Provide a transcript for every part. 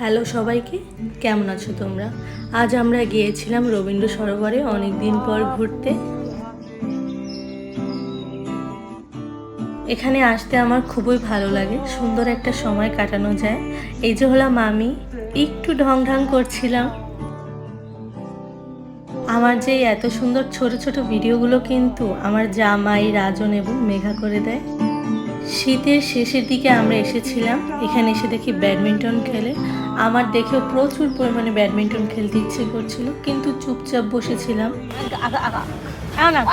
Hello সবাইকে। কেমন আছো তোমরা? আজ আমরা গিয়েছিলাম রবীন্দ্র সরোবরে অনেক দিন পর ঘুরতে। এখানে আসতে আমার খুবই ভালো লাগে, সুন্দর একটা সময় কাটানো যায়। এই যে হলাম আমি, একটু ঢং ঢং করছিলাম। আমার যে এত সুন্দর ছোট ছোট ভিডিওগুলো কিন্তু আমার জামাই, রাজন এবং মেঘা করে দেয়। শীতের শেষের দিকে আমরা এসেছিলাম। এখানে এসে দেখি ব্যাডমিন্টন খেলে। আমার দেখেও প্রচুর পরিমাণে ব্যাডমিন্টন খেলতে ইচ্ছে করছিল কিন্তু চুপচাপ বসেছিলাম।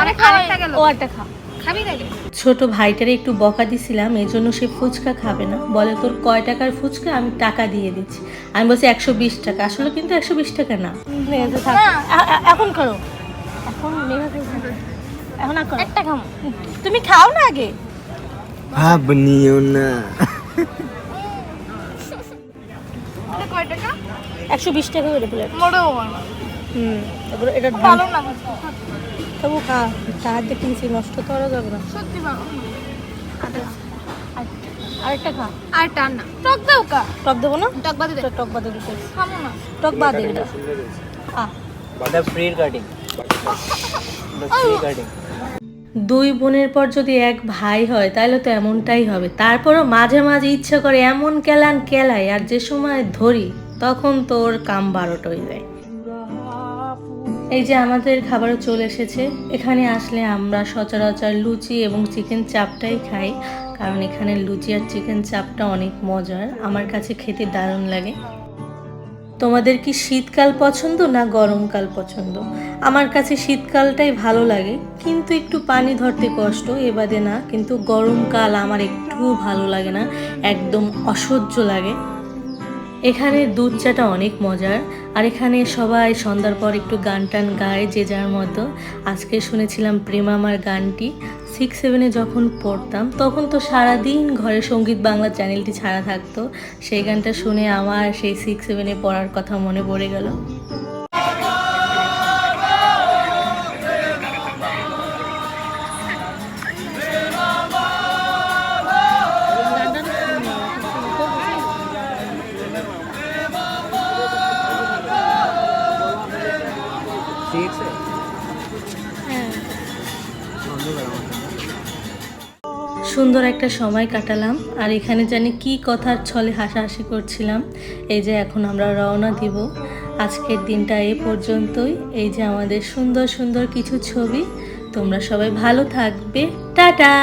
অনেক আরেকটা গেল। ও একটা খা খাবি নাকি ছোট ভাইটারে একটু বকা দিছিলাম এই জন্য সে ফুচকা খাবে না। বলে তোর কয় টাকার ফুচকা? আমি টাকা দিয়ে দিচ্ছি। আমি বলছি একশো বিশ টাকা। আসলে কিন্তু একশো বিশ টাকা না। এখন করো। এখন এখন আর করো। একটা খাম। তুমি খাও না আগে? ভাব নিও না একশো বিশ টাকা করে প্লেট। হুম তারপরে এটা ভালো না। তবু খা সাহায্য কিনছি নষ্ট করা যাবে না। সত্যি ভালো। আরেকটা খা। আর টান না। টক দাও কা। টক দেবো না? টক বাদে দে। টক বাদে দিতে। খামো না। টক বাদে। দিতে আ ফ্রি কাটিং ফ্রি কাটিং দুই বোনের পর যদি এক ভাই হয় তাহলে তো এমনটাই হবে। তারপরও মাঝে মাঝে ইচ্ছা করে এমন কেলান কেলাই আর যে সময় ধরি, তখন তোর কাম বারোটা হয়ে। যায় এই যে আমাদের খাবারও চলে এসেছে। এখানে আসলে আমরা সচরাচর লুচি এবং চিকেন চাপটাই খাই, কারণ এখানে লুচি আর চিকেন চাপটা অনেক মজার। আমার কাছে খেতে দারুণ লাগে। তোমাদের কি শীতকাল পছন্দ না গরমকাল পছন্দ? আমার কাছে শীতকালটাই ভালো লাগে, কিন্তু একটু পানি ধরতে কষ্ট এবাদে না, কিন্তু গরমকাল আমার একটুও ভালো লাগে না, একদম অসহ্য লাগে। এখানে দুধ চাটা অনেক মজার। আর এখানে সবাই সন্ধ্যার পর একটু গান টান গায়, যে যার মতো। আজকে শুনেছিলাম প্রেমামার গানটি। সিক্স সেভেনে যখন পড়তাম, তখন তো সারাদিন ঘরে সংগীত বাংলা চ্যানেলটি ছাড়া থাকতো। সেই গানটা শুনে আমার সেই সিক্স সেভেনে পড়ার কথা মনে পড়ে গেল। ঠিক আছে। সুন্দর একটা সময় কাটালাম আর এখানে জানি কি কথার ছলে হাসাহাসি করছিলাম। এই যে এখন আমরা রওনা দিব। আজকের দিনটা এ পর্যন্তই। এই যে আমাদের সুন্দর সুন্দর কিছু ছবি। তোমরা সবাই ভালো থাকবে। টাটা!